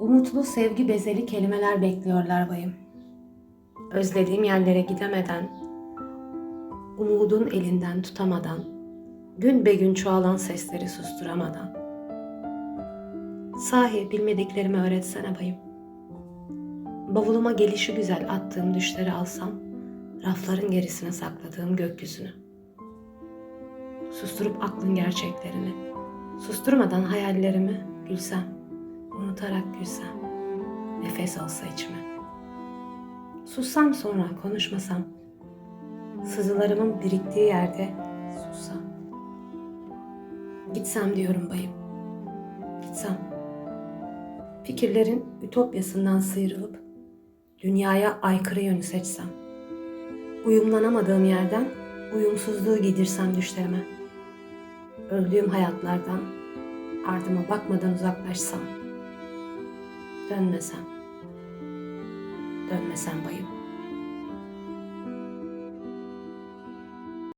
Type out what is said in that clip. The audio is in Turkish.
Umutlu sevgi bezeli kelimeler bekliyorlar bayım. Özlediğim yerlere gidemeden, umudun elinden tutamadan, gün be gün çoğalan sesleri susturamadan. Sahi bilmediklerimi öğretsene bayım. Bavuluma gelişi güzel attığım düşleri alsam, rafların gerisine sakladığım gökyüzünü. Susturup aklın gerçeklerini, susturmadan hayallerimi gülsem, unutarak gülsem, nefes olsa içime. Sussam sonra konuşmasam, sızılarımın biriktiği yerde sussam. Gitsem diyorum bayım, gitsem. Fikirlerin ütopyasından sıyrılıp, dünyaya aykırı yönü seçsem. Uyumlanamadığım yerden uyumsuzluğu giydirsem düşlerime. Öldüğüm hayatlardan ardıma bakmadan uzaklaşsam. Dönmesem. Dönmesem bayım.